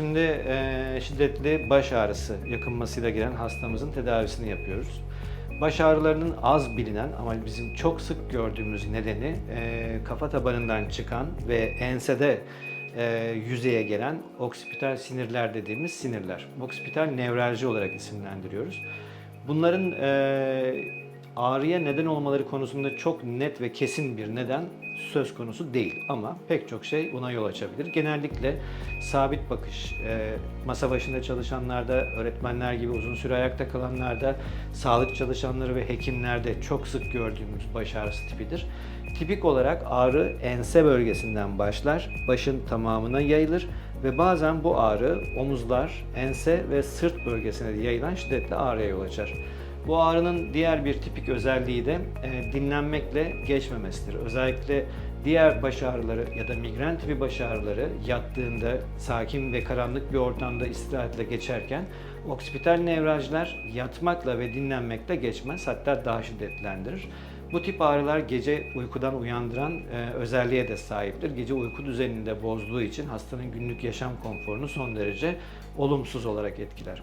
Şimdi e, şiddetli baş ağrısı yakınmasıyla gelen hastamızın tedavisini yapıyoruz. Baş ağrılarının az bilinen ama bizim çok sık gördüğümüz nedeni e, kafa tabanından çıkan ve ensede e, yüzeye gelen oksipital sinirler dediğimiz sinirler. Oksipital nevralji olarak isimlendiriyoruz. Bunların e, ağrıya neden olmaları konusunda çok net ve kesin bir neden söz konusu değil ama pek çok şey buna yol açabilir. Genellikle sabit bakış, e, masa başında çalışanlarda, öğretmenler gibi uzun süre ayakta kalanlarda, sağlık çalışanları ve hekimlerde çok sık gördüğümüz baş ağrısı tipidir. Tipik olarak ağrı ense bölgesinden başlar, başın tamamına yayılır ve bazen bu ağrı omuzlar, ense ve sırt bölgesine yayılan şiddetli ağrıya yol açar. Bu ağrının diğer bir tipik özelliği de e, dinlenmekle geçmemesidir. Özellikle diğer baş ağrıları ya da migren tipi baş ağrıları yattığında sakin ve karanlık bir ortamda istirahatle geçerken oksipital nevraljiler yatmakla ve dinlenmekle geçmez hatta daha şiddetlendirir. Bu tip ağrılar gece uykudan uyandıran e, özelliğe de sahiptir. Gece uyku düzenini bozduğu için hastanın günlük yaşam konforunu son derece olumsuz olarak etkiler.